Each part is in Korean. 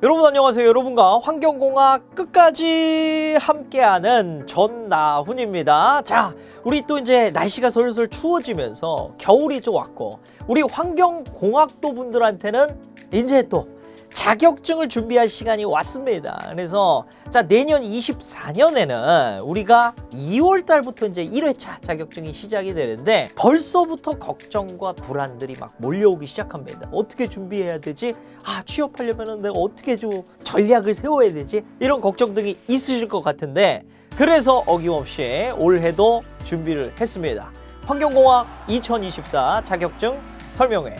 여러분 안녕하세요. 여러분과 환경공학 끝까지 함께하는 전나훈입니다. 자, 우리 또 이제 날씨가 슬슬 추워지면서 겨울이 좀 왔고 우리 환경공학도 분들한테는 이제 또 자격증을 준비할 시간이 왔습니다. 그래서 자 내년 24년에는 우리가 2월 달부터 이제 1회차 자격증이 시작이 되는데 벌써부터 걱정과 불안들이 막 몰려오기 시작합니다. 어떻게 준비해야 되지? 아 취업하려면은 내가 어떻게 좀 전략을 세워야 되지? 이런 걱정 등이 있으실 것 같은데 그래서 어김없이 올해도 준비를 했습니다. 환경공학 2024 자격증 설명회.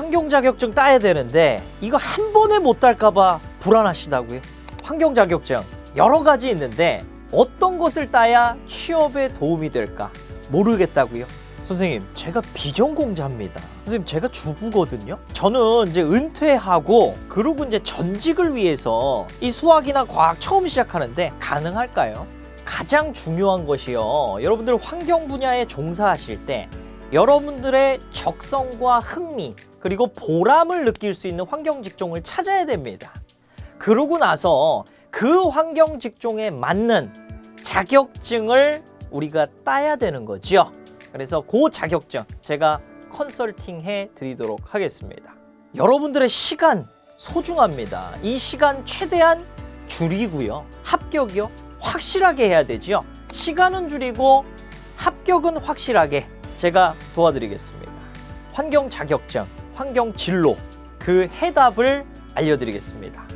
환경 자격증 따야 되는데 이거 한 번에 못 딸까봐 불안하시다고요? 환경 자격증 여러 가지 있는데 어떤 것을 따야 취업에 도움이 될까 모르겠다고요? 선생님, 제가 비전공자입니다. 선생님, 제가 주부거든요. 저는 이제 은퇴하고 그러고 이제 전직을 위해서 이 수학이나 과학 처음 시작하는데 가능할까요? 가장 중요한 것이요. 여러분들 환경 분야에 종사하실 때 여러분들의 적성과 흥미 그리고 보람을 느낄 수 있는 환경 직종을 찾아야 됩니다. 그러고 나서 그 환경 직종에 맞는 자격증을 우리가 따야 되는 거죠. 그래서 그 자격증 제가 컨설팅 해 드리도록 하겠습니다. 여러분들의 시간 소중합니다. 이 시간 최대한 줄이고요. 합격이요. 확실하게 해야 되죠. 시간은 줄이고 합격은 확실하게 제가 도와드리겠습니다. 환경 자격증, 환경 진로 그 해답을 알려드리겠습니다.